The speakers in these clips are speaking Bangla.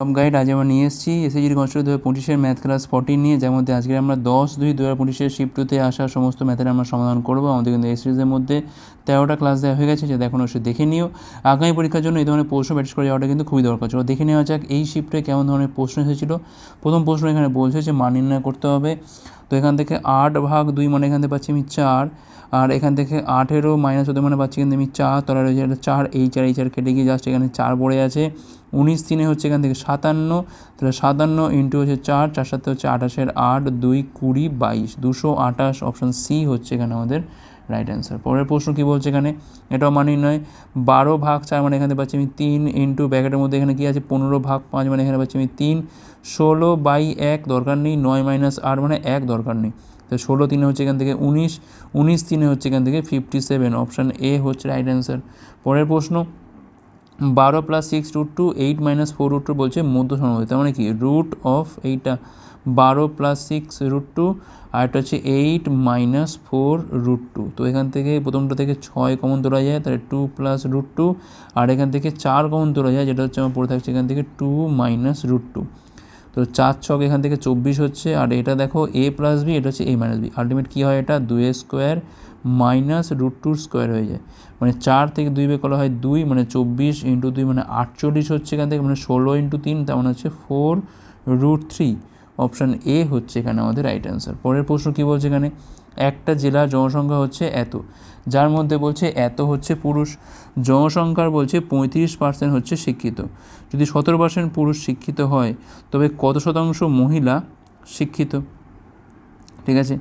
টপ গাইড আজ আমরা নিয়ে এসেছি। এসএসজির কনস্টেবল দু হাজার পঁচিশের ম্যাথ ক্লাস ফোরটিন নিয়ে, যার মধ্যে আজকে আমরা দশ, দুই দু হাজার পঁচিশের শিফট টুতে আসা সমস্ত ম্যাথের আমরা সমাধান করব। আমাদের কিন্তু এই সিরিজের মধ্যে তেরোটা ক্লাস দেওয়া হয়ে গেছে যেটা এখন অবশ্যই দেখে নিও। আগামী পরীক্ষার জন্য এই ধরনের প্রশ্ন প্র্যাকটিস করে যাওয়াটা কিন্তু খুবই দরকার। ছিল দেখে নেওয়া যাক এই শিফটে কেমন ধরনের প্রশ্ন এসেছিল। প্রথম প্রশ্ন এখানে বলছে যে মান নির্ণয় করতে হবে। তো এখান থেকে আট ভাগ দুই মানে এখান থেকে পাচ্ছি আমি চার। আর এখান থেকে আঠেরো মাইনাস হতে মানে পাচ্ছি কিন্তু আমি চার তলায় রয়েছে একটা চার, এই চার এই চার কেটে গিয়ে জাস্ট এখানে চার পড়ে আছে। উনিশ তিনে হচ্ছে এখান থেকে সাতান্ন, তাহলে সাতান্ন ইন্টু হচ্ছে চার চার সাথে হচ্ছে আঠাশের আট, দুই, কুড়ি, বাইশ, দুশো আঠাশ অপশান সি হচ্ছে এখানে আমাদের রাইট অ্যান্সার পরের প্রশ্ন কী বলছে এখানে? এটাও মানি নয়, বারো ভাগ চার মানে এখানে পাচ্ছি আমি তিন ইন্টু ব্যাকেটের মধ্যে এখানে কী আছে? পনেরো ভাগ পাঁচ মানে এখানে পাচ্ছি আমি তিন, ষোলো বাই এক দরকার নেই, নয় মাইনাস আট মানে এক দরকার নেই। তো ষোলো তিনে হচ্ছে এখান থেকে উনিশ উনিশ তিনে হচ্ছে এখান থেকে ফিফটি সেভেন অপশান এ হচ্ছে রাইট অ্যান্সার পরের প্রশ্ন, বারো plus six root two eight minus four root two বলছে মধ্য সমবায় তার মানে কি? রুট অফ এইটা, বারো প্লাস সিক্স রুট টু আর একটা হচ্ছে eight minus four root two তো এখান থেকে প্রথমটা থেকে ছয় কমন তোলা যায়, তাহলে টু প্লাস রুট টু আর এখান থেকে চার কমন তোলা যায়, যেটা হচ্ছে আমার পড়ে থাকছে এখান থেকে টু মাইনাস রুট টু তো চার ছক এখান থেকে চব্বিশ হচ্ছে, আর এটা দেখো এ প্লাস বি এটা হচ্ছে এ মাইনাস বি আলটিমেট কী হয় এটা? দুই স্কোয়ার মাইনাস রুট টুর স্কোয়ার হয়ে যায়। মানে চার থেকে দুই বের করা হয় দুই মানে চব্বিশ ইন্টু দুই মানে আটচল্লিশ হচ্ছে এখান থেকে মানে ষোলো ইন্টু তিন তেমন মানে হচ্ছে four root three option A হচ্ছে এখানে আমাদের রাইট অ্যান্সার পরের প্রশ্ন কী বলছে এখানে? একটা জেলার জনসংখ্যা হচ্ছে এত, যার মধ্যে বলছে এত হচ্ছে পুরুষ। জনসংখ্যার বলছে পঁয়ত্রিশ পার্সেন্ট হচ্ছে শিক্ষিত। যদি সতেরো পার্সেন্ট পুরুষ শিক্ষিত হয়, তবে কত শতাংশ মহিলা শিক্ষিত? ঠিক আছে?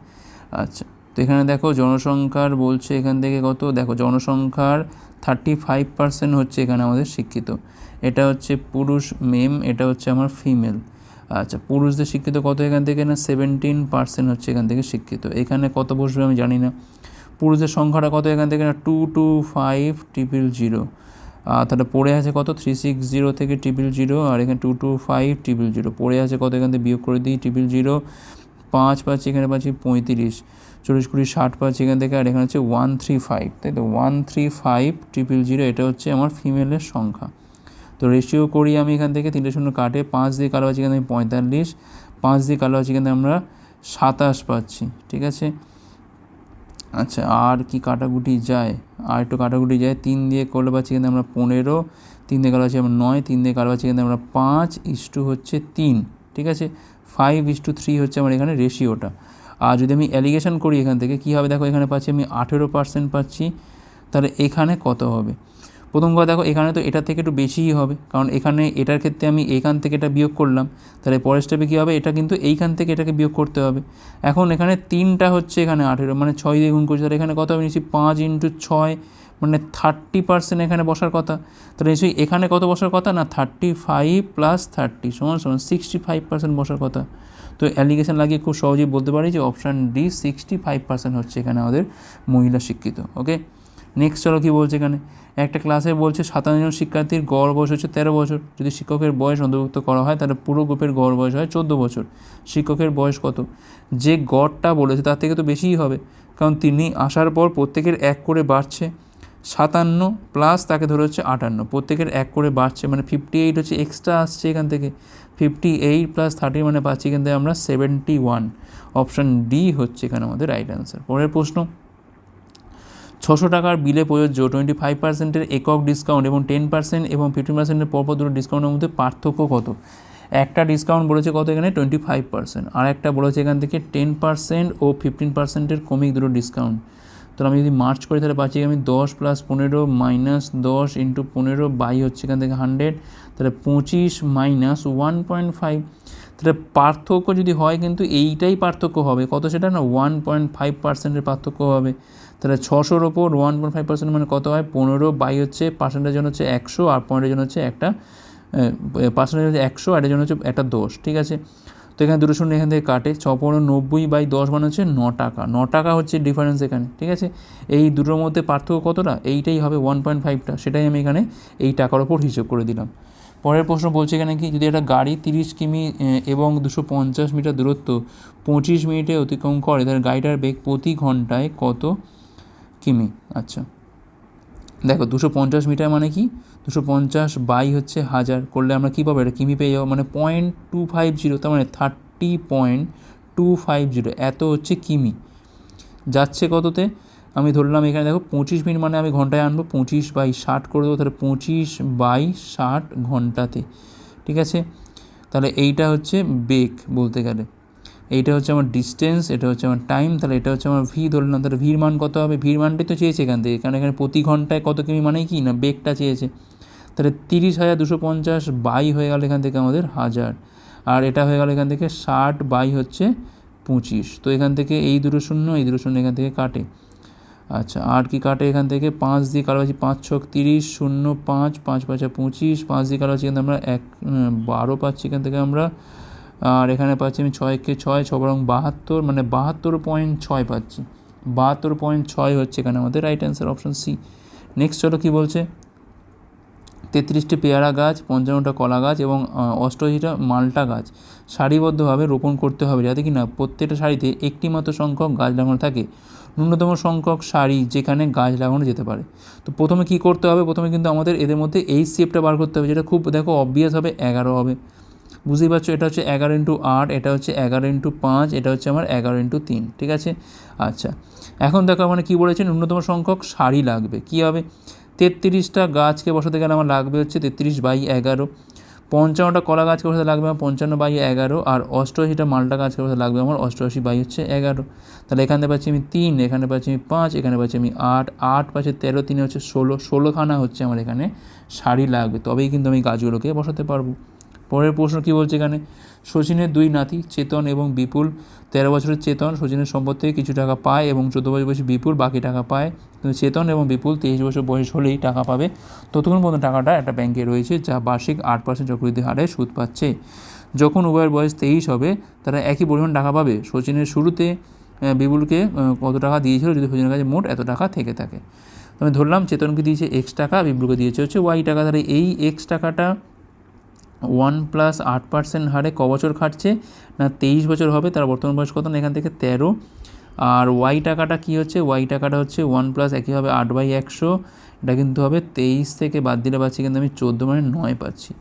আচ্ছা তো এখানে দেখো জনসংখ্যার বলছে এখান থেকে কত? দেখো জনসংখ্যার থার্টি ফাইভ পার্সেন্ট হচ্ছে এখানে আমাদের শিক্ষিত। এটা হচ্ছে পুরুষ মেম এটা হচ্ছে আমার ফিমেল আচ্ছা পুরুষদের শিক্ষিত কত এখান থেকে না? সেভেন্টিন পার্সেন্ট হচ্ছে এখান থেকে শিক্ষিত। এখানে কত বসবে আমি জানি না। পুরুষদের সংখ্যাটা কত এখান থেকে না? Two two five triple zero তাহলে পড়ে আছে কত? থ্রি সিক্স জিরো থেকে ট্রিপল জিরো আর এখানে two two five triple zero পড়ে আছে কত এখান থেকে? বিয়োগ করে দিই ট্রিপল জিরো পাঁচ পাচ্ছি এখানে পাচ্ছি পঁয়ত্রিশ। চল্লিশ কুড়ি, ষাট পাচ্ছি এখান থেকে আর এখানে হচ্ছে ওয়ান থ্রি ফাইভ তাই তো? One three five triple zero এটা হচ্ছে আমার ফিমেলের সংখ্যা। তো রেশিও করি আমি এখান থেকে তিনটে শূন্য কাটে, পাঁচ দিয়ে কালো আছে এখানে আমি পঁয়তাল্লিশ, পাঁচ দিয়ে কালো আছে এখানে আমরা সাতাশ পাচ্ছি, ঠিক আছে? আচ্ছা আর কি কাটাকুটি যায়? আর একটু কাটাকুটি যায়, তিন দিয়ে করলে পাচ্ছি কিন্তু আমরা পনেরো, তিন দিয়ে কালো পাচ্ছি আমরা নয়, তিন দিয়ে কালো পাচ্ছি কিন্তু আমরা পাঁচ ইস্টু হচ্ছে তিন, ঠিক আছে? ফাইভ ইস্টু থ্রি হচ্ছে আমার এখানে রেশিওটা আর যদি আমি অ্যালিগেশন করি এখান থেকে, কী হবে? দেখো এখানে পাচ্ছি আমি আঠেরো পার্সেন্ট পাচ্ছি, তাহলে এখানে কত হবে? প্রথম কথা দেখো, এখানে তো এটার থেকে একটু বেশিই হবে। কারণ এখানে এটার ক্ষেত্রে আমি এইখান থেকে এটা বিয়োগ করলাম। তাহলে পরের স্টেপে কী হবে? এটা কিন্তু এইখান থেকে এটাকে বিয়োগ করতে হবে। এখন এখানে তিনটা হচ্ছে এখানে আঠেরো মানে ছয় দিয়ে গুণ করছি। তাহলে এখানে কত হবে? নিশ্চয়ই পাঁচ ইন্টু ছয় মানে থার্টি পার্সেন্ট এখানে বসার কথা। তাহলে নিশ্চয়ই এখানে কত বসার কথা? না থার্টি ফাইভ প্লাস থার্টি সমান সমান সিক্সটি ফাইভ পার্সেন্ট বসার কথা। তো অ্যালিগেশন লাগিয়ে খুব সহজেই বলতে পারি যে option D sixty five percent হচ্ছে এখানে আমাদের মহিলা শিক্ষিত ওকে নেক্সট চলো কী বলছে এখানে? একটা ক্লাসে বলছে সাতান্ন জন শিক্ষার্থীর গড় বয়স হচ্ছে তেরো বছর। যদি শিক্ষকের বয়স অন্তর্ভুক্ত করা হয়, তাহলে পুরো গ্রুপের গড় বয়স হয় চোদ্দ বছর। শিক্ষকের বয়স কত? যে গড়টা বলেছে তার থেকে তো বেশিই হবে। কারণ তিনি আসার পর প্রত্যেকের এক করে বাড়ছে। সাতান্ন প্লাস তাকে ধরে হচ্ছে আটান্ন। প্রত্যেকের এক করে বাড়ছে মানে ফিফটি এইট হচ্ছে এক্সট্রা আসছে এখান থেকে। ফিফটি এইট প্লাস থার্টি মানে পাচ্ছি এখান থেকে আমরা সেভেন্টি ওয়ান অপশান ডি হচ্ছে এখানে আমাদের রাইট অ্যান্সার পরের প্রশ্ন। ছশো টাকার বিলে প্রযোজ্য টোয়েন্টি ফাইভ পার্সেন্টের একক ডিসকাউন্ট এবং টেন পার্সেন্ট এবং ফিফটিন পার্সেন্টের পরপর দুটো ডিসকাউন্টের মধ্যে পার্থক্য কত? একটা ডিসকাউন্ট বলেছে কত এখানে? Twenty five percent. আর একটা বলেছে এখান থেকে টেন পার্সেন্ট ও ফিফটিন পার্সেন্টের কমিক দুটো ডিসকাউন্ট। তাহলে আমি যদি মার্চ করি, তাহলে পাচ্ছি আমি দশ প্লাস পনেরো মাইনাস দশ ইন্টু পনেরো বাই হচ্ছে এখান থেকে হান্ড্রেড। তাহলে পঁচিশ মাইনাস ওয়ান পয়েন্ট ফাইভ। তাহলে পার্থক্য যদি হয় কিন্তু এইটাই পার্থক্য হবে। কত সেটা না? ওয়ান পয়েন্ট ফাইভ পার্সেন্টের পার্থক্য হবে। তাহলে ছশোর ওপর ওয়ান পয়েন্ট ফাইভ পার্সেন্ট মানে কত হয়? পনেরো বাই হচ্ছে পার্সেন্টের জন্য হচ্ছে একশো আর পয়েন্টের জন্য হচ্ছে একটা পার্সেন্টেজ হচ্ছে একশো আর এর জন্য হচ্ছে একটা দোষ ঠিক আছে? তো এখানে দুটো শূন্য এখান থেকে কাটে, ছ পনেরো নব্বই বাই দশ মানে হচ্ছে ন টাকা ন টাকা হচ্ছে ডিফারেন্স এখানে, ঠিক আছে? এই দুটোর মধ্যে পার্থক্য কতটা? এইটাই হবে ওয়ান পয়েন্ট ফাইভটা সেটাই আমি এখানে এই টাকার ওপর হিসেব করে দিলাম। পরের প্রশ্ন বলছে এখানে কি, যদি একটা গাড়ি তিরিশ কিমি এবং দুশো পঞ্চাশ মিটার দূরত্ব পঁচিশ মিনিটে অতিক্রম করে, তাহলে গাড়িটার বেগ প্রতি ঘন্টায় কত? কিমি আচ্ছা। দেখো, দুশো পঞ্চাশ মিটার মানে কি? দুশো পঞ্চাশ বাই হচ্ছে হাজার, করলে আমরা কী পাবো? এটা কিমি পেয়ে যাব। মানে পয়েন্ট টু ফাইভ জিরো, তার মানে thirty point two five zero, এত হচ্ছে কিমি। যাচ্ছে কততে? আমি ধরলাম এখানে দেখো, পঁচিশ মিনিট মানে আমি ঘন্টায় আনব, পঁচিশ বাই ষাট করে দেবো, তাহলে পঁচিশ বাই ষাট ঘন্টাতে। ঠিক আছে? তাহলে এইটা হচ্ছে বেগ বলতে গেলে। এইটা হচ্ছে আমার ডিস্টেন্স এটা হচ্ছে আমার টাইম তাহলে এটা হচ্ছে আমার ভি ধরলাম তাহলে ভির মান কত হবে? ভির মানটাই তো চেয়েছে এখান থেকে, কারণ এখানে প্রতি ঘন্টায় কত কিমি মানে কি? না বেগটা চেয়েছে। তাহলে তিরিশ হাজার দুশো পঞ্চাশ বাই হয়ে গেল এখান থেকে আমাদের হাজার। আর এটা হয়ে গেল এখান থেকে ষাট বাই হচ্ছে পঁচিশ। তো এখান থেকে এই দুটো শূন্য, এই দুটো শূন্য এখান থেকে কাটে। আচ্ছা আর কি কাটে এখান থেকে? পাঁচ দিয়ে কালো পাচ্ছি পাঁচ ছক তিরিশ, শূন্য পাঁচ পাঁচ পাঁচা পঁচিশ, পাঁচ দিয়ে কালো পাচ্ছি এখান থেকে আমরা এক বারো পাচ্ছি এখান থেকে আমরা আর এখানে পাচ্ছি আমি ছয়কে ছয় ছ বরং বাহাত্তর মানে বাহাত্তর পয়েন্ট ছয় পাচ্ছি। বাহাত্তর পয়েন্ট ছয় হচ্ছে এখানে আমাদের right answer option C next চলো কী বলছে? তেত্রিশটি পেয়ারা গাছ পঞ্চান্নটা কলা গাছ এবং আহ, অষ্টআশিটা মালটা গাছ। সারিবদ্ধভাবে রোপণ করতে হবে যাতে কিনা প্রত্যেকটা সারিতে একটি মাত্র সংখ্যক গাছ লাগানো থাকে। ন্যূনতম সংখ্যক সারি যেখানে গাছ লাগানো যেতে পারে। তো প্রথমে কি করতে হবে? প্রথমে কিন্তু আমাদের এদের মধ্যে এই শেপটা বার করতে হবে যেটা খুব দেখো অবভিয়াস হবে এগারো হবে। বুঝতেই পারছ? এটা হচ্ছে এগারো ইন্টু আট, এটা হচ্ছে এগারো ইন্টু পাঁচ, এটা হচ্ছে আমার এগারো ইন্টু তিন, ঠিক আছে? আচ্ছা এখন দেখো মানে কী বলেছে? ন্যূনতম সংখ্যক সারি লাগবে। কী হবে? তেত্রিশটা গাছকে বসাতে গেলে আমার লাগবে হচ্ছে তেত্রিশ বাই এগারো। পঞ্চান্নটা কলা গাছকে বসাতে লাগবে আমার পঞ্চান্ন বাই এগারো। আর অষ্টআশিটা মালটা গাছকে বসাতে লাগবে আমার অষ্টআশি বাই হচ্ছে এগারো। তাহলে এখানে পাচ্ছি আমি তিন, এখানে পাচ্ছি আমি পাঁচ, এখানে পাচ্ছি আমি আট। আট পাচ্ছে তেরো, তিনে হচ্ছে ষোলো। ষোলোখানা হচ্ছে আমার এখানে সারি লাগবে। তবেই কিন্তু আমি গাছগুলোকে বসাতে পারব। পরের প্রশ্ন কী বলছে এখানে? শচীনের দুই নাতি, চেতন এবং বিপুল, তেরো বছরের চেতন, শচীনের সম্পদ থেকে কিছু টাকা পায় এবং চোদ্দ বছর বয়সী বিপুল বাকি টাকা পায়। কিন্তু চেতন এবং বিপুল তেইশ বছর বয়স হলেই টাকা পাবে। ততক্ষণ পর্যন্ত টাকাটা একটা ব্যাংকে রয়েছে, যা বার্ষিক আট পার্সেন্ট চক্রবৃদ্ধি হারে সুদ পাচ্ছে। যখন উভয়ের বয়স তেইশ হবে, তারা একই পরিমাণ টাকা পাবে। শচীনের শুরুতে বিপুলকে কত টাকা দিয়েছিল যদি শচীনের কাছে মোট এত টাকা থেকে থাকে। আমি ধরলাম, চেতনকে দিয়েছে এক্স টাকা, বিপুলকে দিয়েছে হচ্ছে ওয়াই টাকা। তাহলে এই এক্স টাকাটা ওয়ান প্লাস আট পার্সেন্ট হারে ক বছর খাটছে, না তেইশ বছর হবে, তার বর্তমান বয়স কত এখান থেকে তেরো। আর ওয়াই টাকাটা কী হচ্ছে? ওয়াই টাকাটা হচ্ছে ওয়ান প্লাস একই হবে আট বাই একশো, এটা কিন্তু হবে তেইশ থেকে বাদ দিলে পাচ্ছি কিন্তু আমি চোদ্দ মানে নয় পাচ্ছি।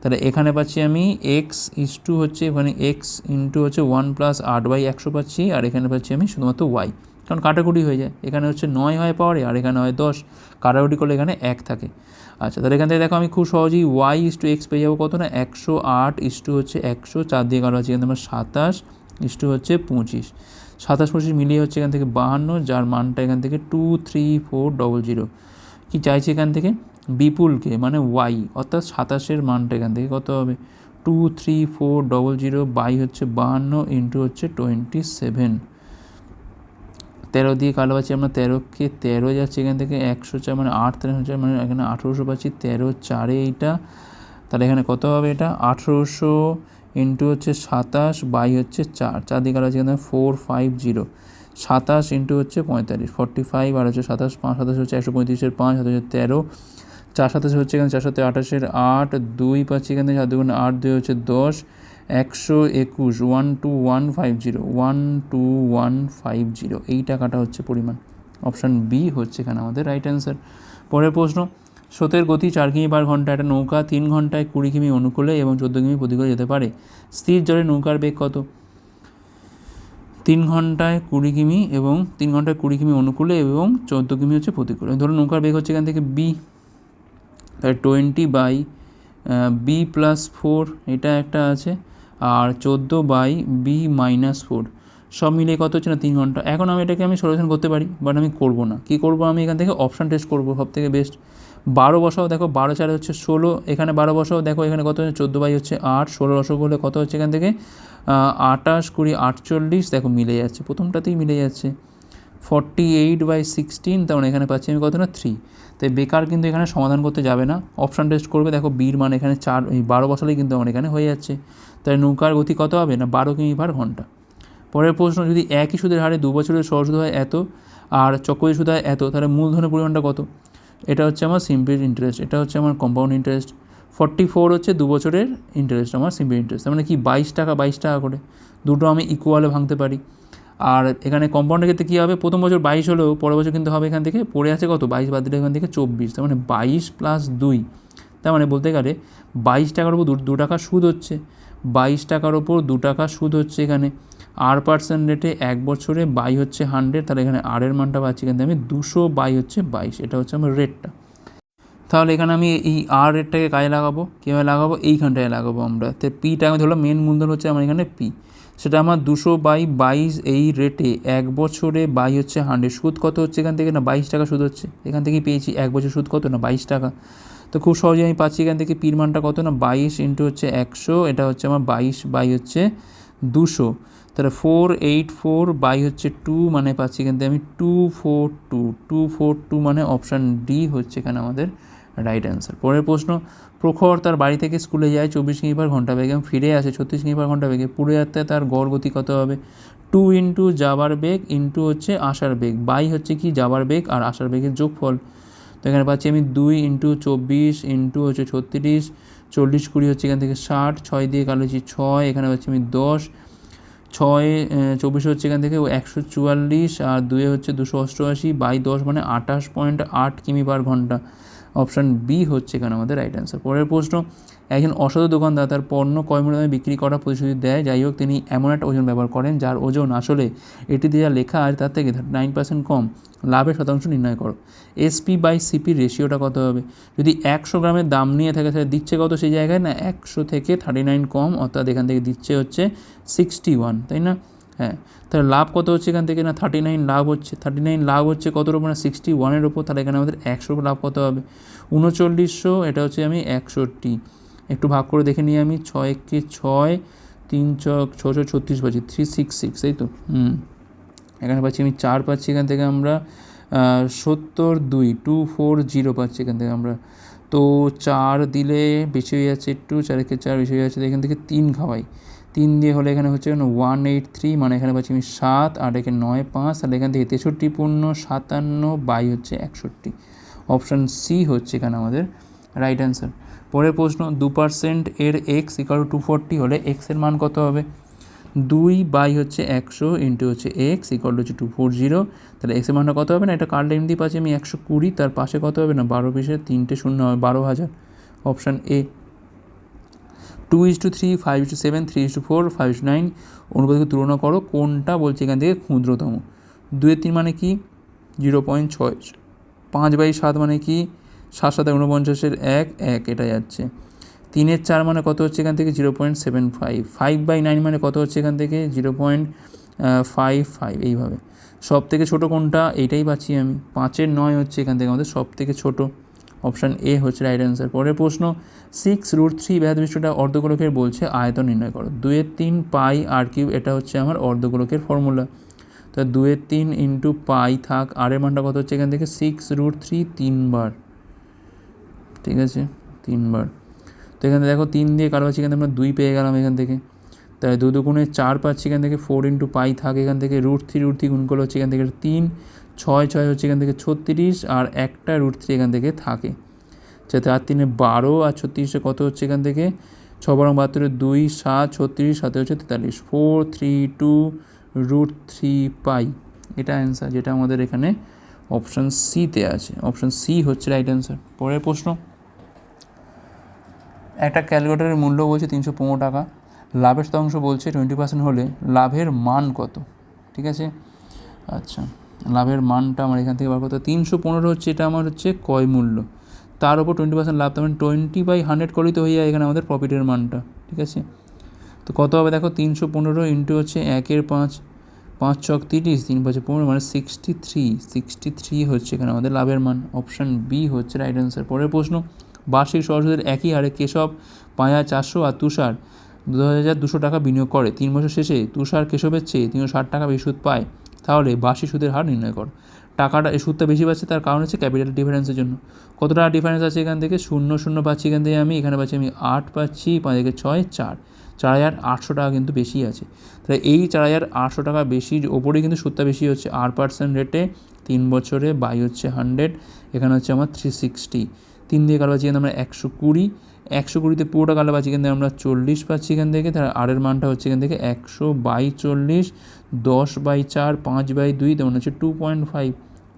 তাহলে এখানে পাচ্ছি আমি এক্স ইস টু হচ্ছে, এখানে এক্স ইন্টু হচ্ছে ওয়ান প্লাস আট বাই একশো পাচ্ছি, আর এখানে পাচ্ছি আমি শুধুমাত্র ওয়াই কারণ কাটাকুটি হয়ে যায়। এখানে হচ্ছে নয় হয় পাওয়ারে আর এখানে হয় দশ। কাটাকুটি করলে এখানে এক থাকে। আচ্ছা তাহলে এখান থেকে দেখো আমি খুব সহজেই ওয়াই ইস টু এক্স পেয়ে যাব কত না? একশো আট ইস টু হচ্ছে একশো, চার দিয়ে কালো আছে এখান থেকে সাতাশ ইস টু হচ্ছে পঁচিশ। সাতাশ, পঁচিশ মিলিয়ে হচ্ছে এখান থেকে বাহান্ন, যার মানটা এখান থেকে two three four double zero কী চাইছে এখান থেকে? বিপুলকে মানে ওয়াই অর্থাৎ সাতাশের মানটা এখান থেকে কত হবে? Two three four double zero by হচ্ছে বাহান্ন ইন্টু হচ্ছে টোয়েন্টি সেভেন তেরো দিয়ে কালো পাচ্ছি আমরা তেরোকে তেরো যাচ্ছে এখান থেকে একশো চার মানে আট তেরো চার মানে এখানে আঠেরোশো পাচ্ছি, তেরো চারে এইটা। তাহলে এখানে কত হবে এটা? আঠেরোশো ইন্টু হচ্ছে সাতাশ, বাই হচ্ছে চার। চার দিয়ে কালো আছে এখানে ফোর, ফাইভ, জিরো। সাতাশ ইন্টু হচ্ছে পঁয়তাল্লিশ, ফর্টি ফাইভ, আর হচ্ছে সাতাশ, পাঁচ, সাতাশ হচ্ছে একশো পঁয়ত্রিশের পাঁচ, সাতাশ তেরো। চার, সাতাশ হচ্ছে এখানে চার সাথে আঠাশের আট, দুই পাচ্ছি এখানে সাত দুগুণে আট, দুই হচ্ছে দশ। একশো একুশ one two one five zero one two one five zero এই টাকাটা হচ্ছে পরিমাণ। অপশান বি হচ্ছে এখানে আমাদের রাইট অ্যান্সার পরের প্রশ্ন, স্রোতের গতি চার কিমি পার ঘণ্টা, একটা নৌকা তিন ঘন্টায় কুড়ি কিমি অনুকূলে এবং চোদ্দ কিমি প্রতিকূলে যেতে পারে। স্থির জলে নৌকার বেগ কত? তিন ঘন্টায় কুড়ি কিমি এবং তিন ঘন্টায় কুড়ি কিমি অনুকূলে এবং চোদ্দ কিমি হচ্ছে প্রতিকূলে। ধরুন নৌকার বেগ হচ্ছে এখান থেকে বি তাহলে twenty by B plus four এটা একটা আছে। আর চোদ্দ বাই বি মাইনাস ফোর। সব মিলিয়ে কত হচ্ছে না? তিন ঘণ্টা। এখন আমি এটাকে আমি সলিউশন করতে পারি, বাট আমি করব না। কী করব? আমি এখান থেকে অপশান টেস্ট করব, সব থেকে বেস্ট। বারো বসাও, দেখো বারো চারে হচ্ছে ষোলো, এখানে বারো বসাও, দেখো এখানে কত হচ্ছে? চোদ্দ বাই হচ্ছে আট, ষোলো রসক হলে কত হচ্ছে এখান থেকে? আটাশ কুড়ি আটচল্লিশ, দেখো মিলে যাচ্ছে, প্রথমটাতেই মিলে যাচ্ছে। ফর্টি এইট বাই সিক্সটিন তেমন এখানে পাচ্ছি আমি কত না? থ্রি। তাই বেকার কিন্তু এখানে সমাধান করতে যাবে না। অপশান টেস্ট করবে, দেখো বির মান এখানে চার বারো বছরেই কিন্তু আমার এখানে হয়ে যাচ্ছে। তাই নৌকার গতি কত হবে? না, বারো কিমি পার ঘণ্টা। পরের প্রশ্ন, যদি একই সুদের হারে দু বছরের সহজ হয় এত আর চক্রবৃদ্ধি সুদ হয় এত, তাহলে মূলধনের পরিমাণটা কত? এটা হচ্ছে আমার সিম্পল ইন্টারেস্ট এটা হচ্ছে আমার কম্পাউন্ড ইন্টারেস্ট ফর্টি ফোর হচ্ছে দু বছরের ইন্টারেস্ট আমার সিম্পল ইন্টারেস্ট মানে কি, বাইশ টাকা বাইশ টাকা করে। দুটো আমি ইকুয়ালে ভাঙতে পারি। আর এখানে কম্পাউন্ডের ক্ষেত্রে কী হবে? প্রথম বছর বাইশ হলেও পরের বছর কিন্তু হবে এখান থেকে, পড়ে আছে কত? বাইশ বাদ দিলে এখান থেকে চব্বিশ। তার মানে বাইশ প্লাস দুই। তার মানে বলতে গেলে বাইশ টাকার উপর দু টাকা সুদ হচ্ছে। বাইশ টাকার ওপর দু টাকা সুদ হচ্ছে এখানে। আর পার্সেন্ট রেটে এক বছরে বাই হচ্ছে হান্ড্রেড তাহলে এখানে আরের মানটা পাচ্ছি কিন্তু আমি দুশো বাই হচ্ছে বাইশ। এটা হচ্ছে আমার রেটটা তাহলে এখানে আমি এই আর রেটটাকে কাজে লাগাবো? কীভাবে লাগাবো? এইখানটায় লাগাবো আমরা। তো পিটা আমি ধরলাম মেন মূলধন হচ্ছে আমার এখানে পি সেটা আমার দুশো বাই বাইশ এই রেটে এক বছরে বাই হচ্ছে হান্ড্রেড সুদ কত হচ্ছে এখান থেকে? না, বাইশ টাকা সুদ হচ্ছে। এখান থেকেই পেয়েছি। এক বছর সুদ কত? না, বাইশ টাকা। তো খুব সহজে আমি পাচ্ছি এখান থেকে পির মানটা কত? না, বাইশ ইন্টু হচ্ছে একশো। এটা হচ্ছে আমার বাইশ বাই হচ্ছে দুশো। তাহলে ফোর এইট ফোর বাই হচ্ছে টু মানে পাচ্ছি এখান থেকে আমি two four two two four two মানে অপশান ডি হচ্ছে এখানে আমাদের। রাইট অ্যান্সার পরের প্রশ্ন, প্রখর তার বাড়ি থেকে স্কুলে যায়, চব্বিশ কিমি পার ঘণ্টা বেগে ফিরে আসে ছত্রিশ কিমি পার ঘণ্টা বেগে। পুরো যাত্রায় তার গড় গতি কত হবে? টু ইন্টু যাবার বেগ ইন্টু হচ্ছে আসার বেগ বাই হচ্ছে কি যাবার বেগ, আর আসার বেগের যোগফল। তো এখানে পাচ্ছি আমি দুই ইন্টু চব্বিশ ইন্টু হচ্ছে ছত্রিশ, চল্লিশ কুড়ি হচ্ছে এখান থেকে ষাট, ছয় দিয়ে কালেছি ছয়, এখানে পাচ্ছি আমি দশ, ছয় চব্বিশ হচ্ছে এখান থেকে একশো চুয়াল্লিশ, আর দুয়ে হচ্ছে দুশো অষ্টআশি বাই দশ মানে আঠাশ পয়েন্ট আট কিমি পার ঘণ্টা। অপশান বি হচ্ছে এখানে আমাদের রাইট অ্যান্সার পরের প্রশ্ন, একজন অসাধু দোকানদার তার পণ্য কয় দামে বিক্রি করার প্রতিশ্রুতি দেয়? যাই হোক, তিনি এমন একটা ওজন ব্যবহার করেন যার ওজন আসলে এটিতে যা লেখা আছে তার থেকে নাইন পার্সেন্ট কম, লাভের শতাংশ নির্ণয় করো। এসপি বাই সিপির রেশিওটা কত হবে? যদি একশো গ্রামের দাম নিয়ে থাকে তাহলে দিচ্ছে কত সেই জায়গায়? না, একশো থেকে থার্টি নাইন কম, অর্থাৎ এখান থেকে দিচ্ছে হচ্ছে সিক্সটি ওয়ান তাই না? হ্যাঁ তাহলে লাভ কত হচ্ছে এখান থেকে? না থার্টি নাইন লাভ হচ্ছে। থার্টি নাইন লাভ হচ্ছে কতর ওপর না সিক্সটি ওয়ানের ওপর তাহলে এখানে আমাদের উপর লাভ কত হবে? উনচল্লিশশো, এটা হচ্ছে আমি একষট্টি। একটু ভাগ করে দেখে নিই আমি। ছয় কে ছয়, তিন ছক ছশো ছত্রিশ পাচ্ছি। থ্রি সিক্স সিক্স এই তো? হুম। এখানে পাচ্ছি আমি চার পাচ্ছি এখান থেকে আমরা সত্তর দুই টু ফোর জিরো পাচ্ছি এখান থেকে আমরা। তো চার দিলে বেশি হয়ে যাচ্ছে একটু চারেকে চার বেশি হয়ে যাচ্ছে এখান থেকে তিন খাওয়াই। তিন দিয়ে হলে এখানে হচ্ছে ওয়ান এইট থ্রি মানে এখানে পাচ্ছি আমি সাত, আর এখানে নয় পাঁচ, তাহলে এখান থেকে তেষট্টি পূর্ণ সাতান্ন বাই হচ্ছে একষট্টি। অপশান সি হচ্ছে এখানে আমাদের রাইট অ্যান্সার পরের প্রশ্ন, দু পার্সেন্ট এর এক্স ইকাল টু ফোরটি হলে এক্সের মান কত হবে? দুই বাই হচ্ছে একশো ইন্টু হচ্ছে x equal two two four zero তাহলে এক্সের মানটা কত হবে না? এটা কার্ড এমনি পাচ্ছি আমি একশো কুড়ি, তার পাশে কত হবে না? বারো পিসে তিনটে শূন্য হবে, বারো হাজার। Option A two is to three five is to seven three is to four five is to nine অনুপাতকে তুলনা করো, কোনটা বলছে এখান থেকে ক্ষুদ্রতম। দুয়ের তিন মানে কি? জিরো পয়েন্ট ছয়, পাঁচ বাই সাত মানে কি? সাত সাত উনপঞ্চাশের এক এক, এটা যাচ্ছে। তিনের চার মানে কত হচ্ছে এখান থেকে? Zero point seven five five by nine মানে কত হচ্ছে এখান থেকে? জিরো পয়েন্ট ফাইভ ফাইভ এইভাবে। সব থেকে ছোটো কোনটা? এইটাই পাচ্ছি আমি। পাঁচের নয় হচ্ছে এখান থেকে আমাদের সব থেকে ছোটো। অপশান এ হচ্ছে রাইট অ্যান্সার পরের প্রশ্ন সিক্স রুট থ্রি ব্যাধবিষ্টটা অর্ধগোলকের বলছে আয়তন নির্ণয় করো। দুয়ের তিন পাই আর কিউ এটা হচ্ছে আমার অর্ধগোলকের ফর্মুলা তো দুয়ের তিন ইন্টু পাই থাক আরের মানটা কত হচ্ছে এখান থেকে? সিক্স রুট থ্রি তিনবার। ঠিক আছে? তিনবার। তো এখান থেকে দেখো, তিন দিয়ে কারও পাচ্ছি, এখান থেকে আমরা দুই পেয়ে গেলাম এখান থেকে। তাই দু দুগুণে চার পাচ্ছি, এখান থেকে ফোর ইন্টু পাই থাক, এখান থেকে রুট থ্রি রুট থ্রি গুণ করলে হচ্ছে এখান থেকে তিন। ছয় ছয় হচ্ছে এখান থেকে ছত্রিশ আর একটা রুট থ্রি এখান থেকে থাকে। যাতে আর তিনে বারো আর ছত্রিশে কত হচ্ছে এখান থেকে? ছ বারো বাহাত্তরে দুই, সাত, ছত্রিশ সাথে হচ্ছে তেতাল্লিশ। Four three two root three pi এটা অ্যান্সার যেটা আমাদের এখানে অপশান সিতে আছে। অপশান সি হচ্ছে রাইট অ্যান্সার পরের প্রশ্ন। একটা ক্যালকুলেটারের মূল্য বলছে তিনশো পনেরো টাকা। লাভের শতাংশ বলছে টোয়েন্টি পার্সেন্ট হলে লাভের মান কত? ঠিক আছে? আচ্ছা। লাভের মানটা আমার এখান থেকে বার করতে তিনশো পনেরো হচ্ছে, এটা আমার হচ্ছে কয় মূল্য। তার উপর টোয়েন্টি পার্সেন্ট লাভ, তার টোয়েন্টি বাই হান্ড্রেড করলেই তো হয়ে যায় এখানে আমাদের প্রফিটের মানটা, ঠিক আছে? তো কত হবে দেখো? তিনশো পনেরো ইন্টু হচ্ছে একের পাঁচ পাঁচ ছক তিরিশ, তিন পাঁচে পনেরো মানে সিক্সটি থ্রি সিক্সটি থ্রি হচ্ছে এখানে আমাদের লাভের মান। অপশান বি হচ্ছে রাইট অ্যান্সার পরের প্রশ্ন, বার্ষিক সরাসরিদের একই হারে কেশব পাঁচ হাজার চারশো আর তুষার দু হাজার দুশো টাকা বিনিয়োগ করে। তিন বছর শেষে তুষার কেশবের চেয়ে তিনশো ষাট টাকা বেশি সুদ পায়। তাহলে বার্ষিক সুদের হার নির্ণয় করো। টাকাটা এই সুদটা বেশি পাচ্ছে, তার কারণ হচ্ছে ক্যাপিটাল ডিফারেন্সের জন্য। কত টাকা ডিফারেন্স আছে এখান থেকে? শূন্য শূন্য পাচ্ছি এখান থেকে আমি, এখানে পাচ্ছি আমি আট পাচ্ছি, পাঁচ থেকে ছয়, চার। চার হাজার আটশো টাকা কিন্তু বেশি আছে। তাহলে এই চার হাজার আটশো টাকা বেশির ওপরেই কিন্তু সুদটা বেশি হচ্ছে। আট পার্সেন্ট রেটে তিন বছরে বাই হচ্ছে হান্ড্রেড এখানে হচ্ছে আমার থ্রি সিক্সটি তিন দিয়ে কালো পাচ্ছি এখানে আমরা একশো কুড়ি। একশো কুড়িতে পুরোটা কালো পাচ্ছি থেকে আমরা চল্লিশ পাচ্ছি এখান থেকে তার আরের মানটা হচ্ছে এখান থেকে একশো বাই চল্লিশ। দশ বাই চার, পাঁচ বাই দুই তেমন হচ্ছে two point five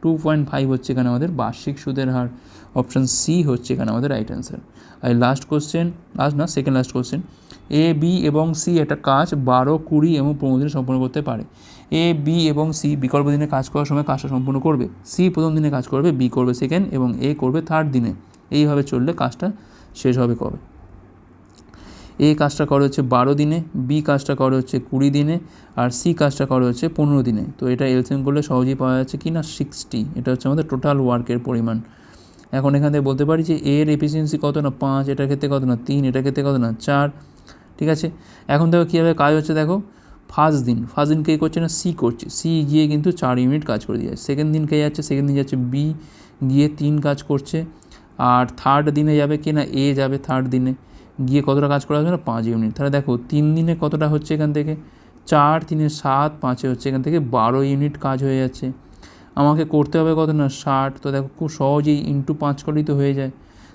two point five হচ্ছে এখানে আমাদের বার্ষিক সুদের হার। অপশান সি হচ্ছে এখানে আমাদের রাইট অ্যান্সার আর লাস্ট কোশ্চেন লাস্ট না second last question A B এবং সি একটা কাজ বারো, কুড়ি এবং পনেরো দিনে সম্পূর্ণ করতে পারে। এ বি এবং সি বিকল্প দিনে কাজ করার সময় কাজটা সম্পূর্ণ করবে। সি প্রথম দিনে কাজ করবে বি করবে সেকেন্ড এবং এ করবে থার্ড দিনে। এইভাবে চললে কাজটা শেষ হবে কবে? এ কাজটা করে হচ্ছে বারো দিনে, বি কাজটা করে হচ্ছে কুড়ি দিনে আর সি কাজটা করে হচ্ছে পনেরো দিনে। তো এটা এলসিএম করলে সহজেই পাওয়া যাচ্ছে কি না সিক্সটি। এটা হচ্ছে আমাদের টোটাল ওয়ার্কের পরিমাণ। এখন এখান থেকে বলতে পারি যে এর এফিসিয়েন্সি কত না? পাঁচ, এটার ক্ষেত্রে কত না? তিন, এটার ক্ষেত্রে কত না? চার, ঠিক আছে? এখন দেখো কীভাবে কাজ হচ্ছে দেখো। ফার্স্ট দিন ফার্স্ট দিন কে করছে না? সি করছে। সি গিয়ে কিন্তু চার ইউনিট কাজ করে দিয়ে যাচ্ছে। সেকেন্ড দিন কে যাচ্ছে? সেকেন্ড দিন যাচ্ছে বি, গিয়ে তিন কাজ করছে। আর থার্ড দিনে যাবে কি না এ যাবে থার্ড দিনে। গিয়ে কতটা কাজ করা হচ্ছে না পাঁচ ইউনিট তাহলে দেখো, তিন দিনে কতটা হচ্ছে এখান থেকে? চার, তিনে সাত, পাঁচে হচ্ছে এখান থেকে বারো ইউনিট কাজ হয়ে যাচ্ছে। আমাকে করতে হবে কত না? ষাট। তো দেখো, খুব সহজেই ইন্টু পাঁচ করেই তো হয়ে যায়।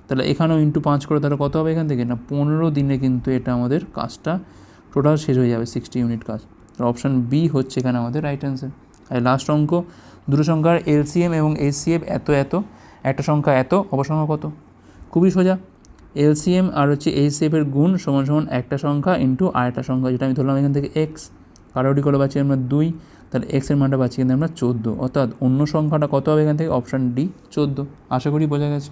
তাহলে এখানেও ইন্টু পাঁচ করে তাহলে কত হবে এখান থেকে? না, পনেরো দিনে কিন্তু এটা আমাদের কাজটা টোটাল শেষ হয়ে যাবে সিক্সটি ইউনিট কাজ। অপশান বি হচ্ছে এখানে আমাদের রাইট অ্যান্সার আর লাস্ট অঙ্ক, দুটো সংখ্যার এলসিএম এবং এসিএফ এত এত, একটা সংখ্যা এত, অপসংখ্যা কত? খুবই সোজা। এলসিএম আর হচ্ছে এইচসিএফের গুণ সমান সমান একটা সংখ্যা ইন্টু আরেকটা সংখ্যা, যেটা আমি ধরলাম এখান থেকে এক্স কারোটি করে পাচ্ছি আমরা দুই, তাহলে এক্সের মানটা পাচ্ছি কিন্তু আমরা চোদ্দ। অর্থাৎ অন্য সংখ্যাটা কত হবে এখান থেকে? অপশান ডি চোদ্দ। আশা করি বোঝা গেছে।